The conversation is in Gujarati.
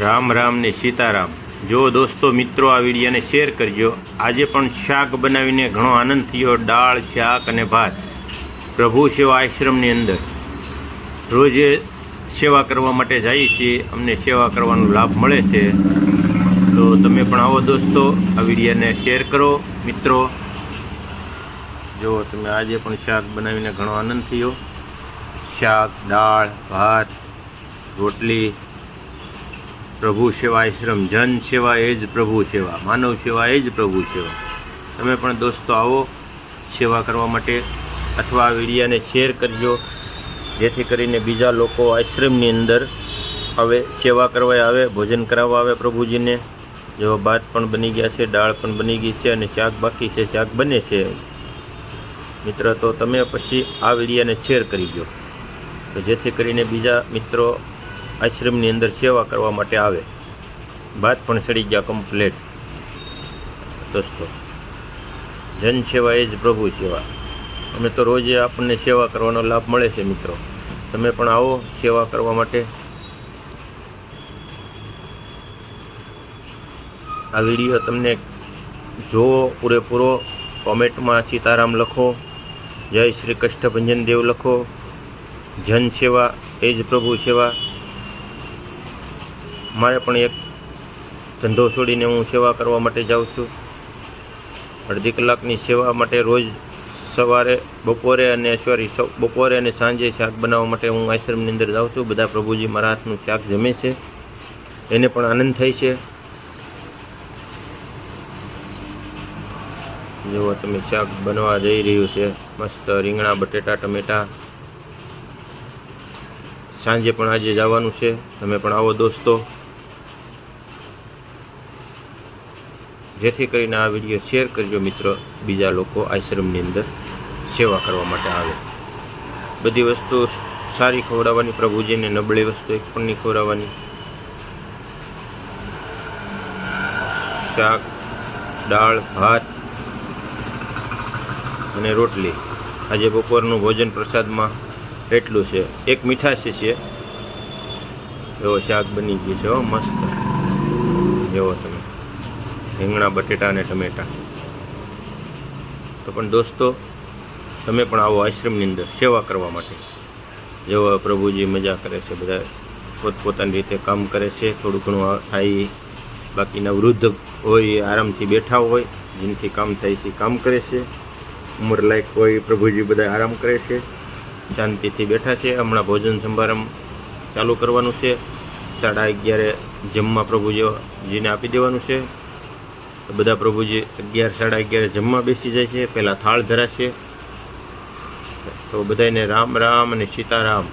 રામ રામ ને સીતારામ. જો દોસ્તો મિત્રો, આ વિડીયોને શેર કરજો. આજે પણ શાક બનાવીને ઘણો આનંદ થયો. દાળ, શાક અને ભાત. પ્રભુ સેવા આશ્રમની અંદર. રોજે સેવા કરવા માટે જઈએ છીએ. અમને સેવા કરવાનો લાભ મળે છે. તો તમે પણ આવો દોસ્તો, આ વિડીયોને શેર કરો. મિત્રો, જો તમે આજે પણ શાક બનાવીને ઘણો આનંદ થયો. શાક, દાળ, ભાત, રોટલી પ્રભુ સેવા આશ્રમ જન સેવા એ જ પ્રભુ સેવા, માનવ સેવા એ જ પ્રભુ સેવા. તમે પણ દોસ્તો આવો, સેવા કરવા માટે અથવા આ વિડીયાને શેર કરજો, જેથી કરીને બીજા લોકો આશ્રમની અંદર હવે સેવા કરવા આવે, ભોજન કરાવવા આવે પ્રભુજીને. જો ભાત પણ બની ગયા છે, દાળ પણ બની ગઈ છે અને શાક બાકી છે, શાક બને છે. મિત્ર, તો તમે પછી આ વિડીયાને શેર કરી દો. તો જેથી કરીને બીજા મિત્રો આશ્રમની અંદર સેવા કરવા માટે આવે. ભાત પણ સડી ગયા કમ્પ્લેટ દોસ્તો, જન સેવા એ જ પ્રભુ સેવા. અમે તો રોજે આપણને સેવા કરવાનો લાભ મળે છે મિત્રો. તમે પણ આવો સેવા કરવા માટે. આ વીડિયો તમને જોવો પૂરેપૂરો. કોમેન્ટમાં સીતારામ લખો. જય શ્રી કષ્ટભંજન દેવ લખો. જન સેવા એ જ પ્રભુ સેવા. મારે પણ એક ધંધો છોડીને હું સેવા કરવા માટે જાઉં છું. અડધી કલાકની સેવા માટે રોજ સવારે, બપોરે અને સોરી બપોરે અને સાંજે શાક બનાવવા માટે હું આશ્રમની અંદર જાઉં છું. બધા પ્રભુજી મારા હાથનું શાક જમે છે. એને પણ આનંદ થાય છે. જુઓ તમે શાક બનવા જઈ રહ્યું છે. મસ્ત રીંગણા, બટેટા, ટમેટા. સાંજે પણ આજે જવાનું છે. તમે પણ આવો દોસ્તો. જેથી કરીને આ વીડિયો શેર કરજો મિત્રો, બીજા લોકો આશ્રમની અંદર સેવા કરવા માટે આવે. બધી વસ્તુ સારી ખવડાવવાની, પ્રભુજીને નબળી વસ્તુ એક પણ નહીં ખવડાવવાની. શાક, દાળ, ભાત અને રોટલી. આજે બપોરનું ભોજન પ્રસાદમાં એટલું છે. એક મીઠાશ છે. એવો શાક બની ગયું છે. મસ્ત. જેવો તમે. રીંગણા, બટેટા અને ટમેટા. તો પણ દોસ્તો, તમે પણ આવો આશ્રમની અંદર સેવા કરવા માટે. જેવા પ્રભુજી મજા કરે છે, બધા પોતપોતાની રીતે કામ કરે છે, થોડું ઘણું થાય. બાકીના વૃદ્ધ હોય, આરામથી બેઠા હોય, જેનાથી કામ થાય છે, કામ કરે છે. ઉંમર લાયક હોય, પ્રભુજી બધા આરામ કરે છે. શાંતિથી બેઠા છે. હમણાં ભોજન સમારંભ ચાલુ કરવાનું છે. સાડા અગિયારે જમવા પ્રભુજીને આપી દેવાનું છે. બધા પ્રભુજી અગિયાર સાડા અગિયારે જમવા બેસી જાય છે, પહેલાં થાળ ધરાશે. તો બધાને રામ રામ અને સીતારામ.